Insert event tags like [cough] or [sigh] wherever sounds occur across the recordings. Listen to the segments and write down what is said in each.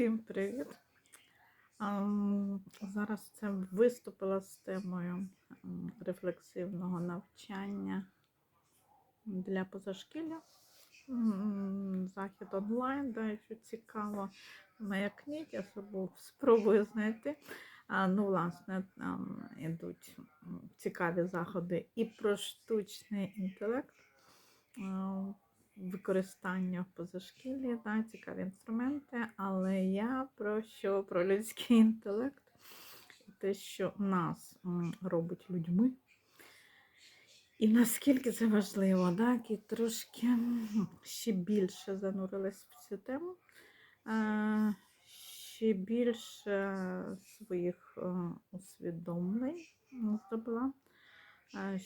Всім привіт! Зараз це виступила з темою рефлексивного навчання для позашкілля. Захід онлайн, да, якщо цікаво, маякніть, собі спробую знайти. Ну, власне, там ідуть м, цікаві заходи і про штучний інтелект. Використання в позашкіллі, да, цікаві інструменти, але я про що? Про людський інтелект, те, що нас робить людьми. І наскільки це важливо, так, і трошки ще більше занурилась в цю тему, ще більше своїх е, усвідомлень здобула а,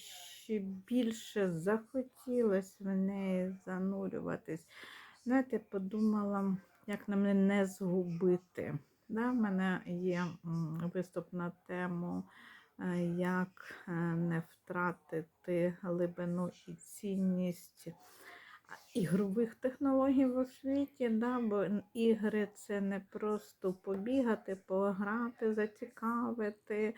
ще більше захотілося в неї занурюватись. Знаєте, подумала, як на мене не згубити. Да, в мене є виступ на тему, е, як е, не втратити глибину і цінність ігрових технологій в освіті, да, бо ігри це не просто побігати, пограти, зацікавити,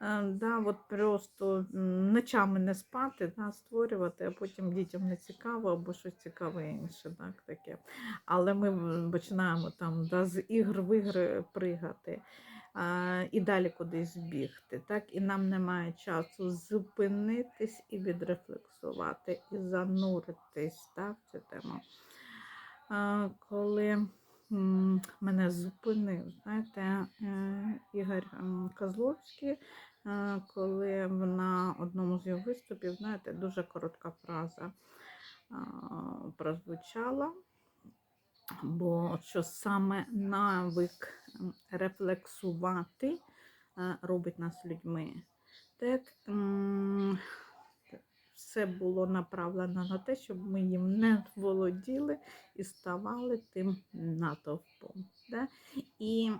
е, да, от просто ночами не спати, да, створювати, а потім дітям не цікаво або щось цікаве інше. Так, таке. Але ми починаємо там да, з ігр в ігри пригати. І далі кудись бігти. Так? І нам немає часу зупинитись і відрефлексувати, і зануритись так, в цю тему. Коли мене зупинив, знаєте, е, Ігор Козловський, е, коли на одному з його виступів, знаєте, дуже коротка фраза прозвучала. Бо що саме навик рефлексувати е, робить нас людьми. Так, все було направлено на те, щоб ми їм не володіли і ставали тим натовпом. Да? І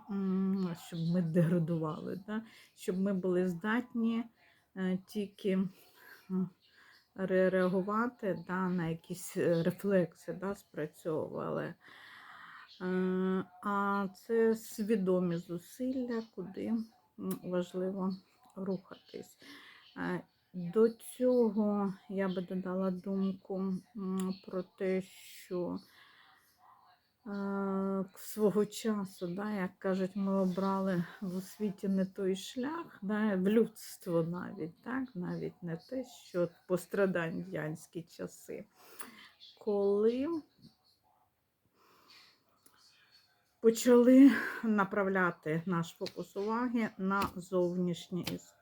щоб ми деградували, да? щоб ми були здатні е, тільки реагувати да, на якісь е, рефлекси, да, спрацьовували. Е, А це свідомі зусилля, куди важливо рухатись. Е, До цього я би додала думку про те, що свого часу, да, як кажуть, ми обрали в освіті не той шлях, да, в людство навіть, так, навіть не те, що пострадянські часи, коли почали направляти наш фокус уваги на зовнішні історії,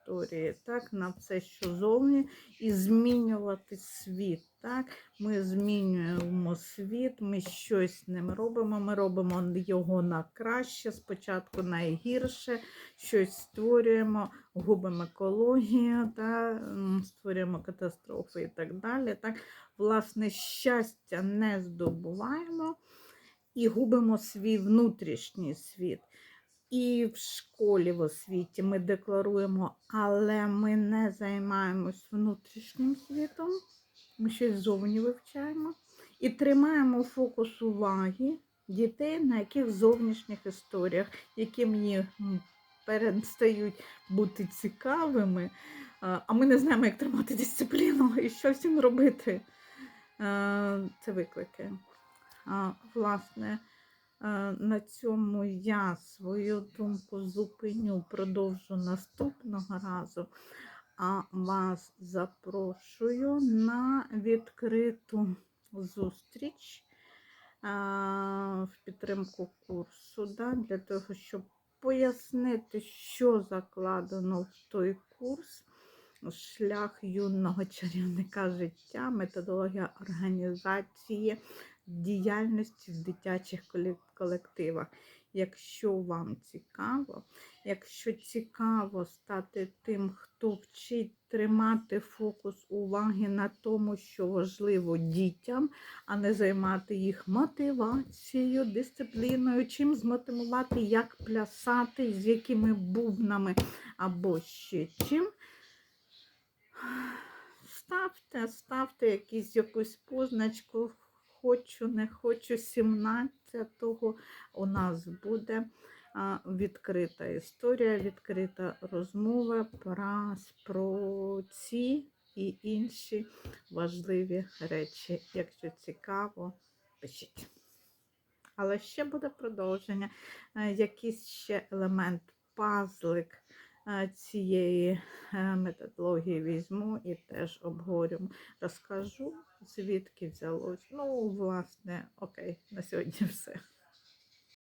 так, на все, що зовні, і змінювати світ. Так? Ми змінюємо світ, ми щось з ним робимо, ми робимо його на краще, спочатку найгірше, щось створюємо, губимо екологію, та, створюємо катастрофи і так далі. Так? Власне, щастя не здобуваємо і губимо свій внутрішній світ. І в школі в освіті ми декларуємо, але ми не займаємось внутрішнім світом, ми щось зовні вивчаємо і тримаємо фокус уваги дітей на яких зовнішніх історіях, які мені перестають бути цікавими, а ми не знаємо, як тримати дисципліну і що всім робити. Це виклики. Власне, на цьому я свою думку зупиню, продовжу наступного разу. А вас запрошую на відкриту зустріч в підтримку курсу, да, для того, щоб пояснити, що закладено в той курс. Шлях юного чарівника життя, методологія організації діяльності в дитячих колективах. Якщо вам цікаво, якщо цікаво стати тим, хто вчить тримати фокус уваги на тому, що важливо дітям, а не займати їх мотивацією, дисципліною, чим змотивувати, як плясати, з якими бубнами або ще чим. Ставте, ставте якісь, якусь позначку, хочу, не хочу, 17, після того у нас буде відкрита історія, відкрита розмова про, про ці і інші важливі речі. Якщо цікаво, пишіть. Але ще буде продовження, е, якийсь ще елемент, пазлик цієї е, методології візьму і теж обговорю. Розкажу, звідки взялось. Ну, власне, окей, на сьогодні [laughs] все.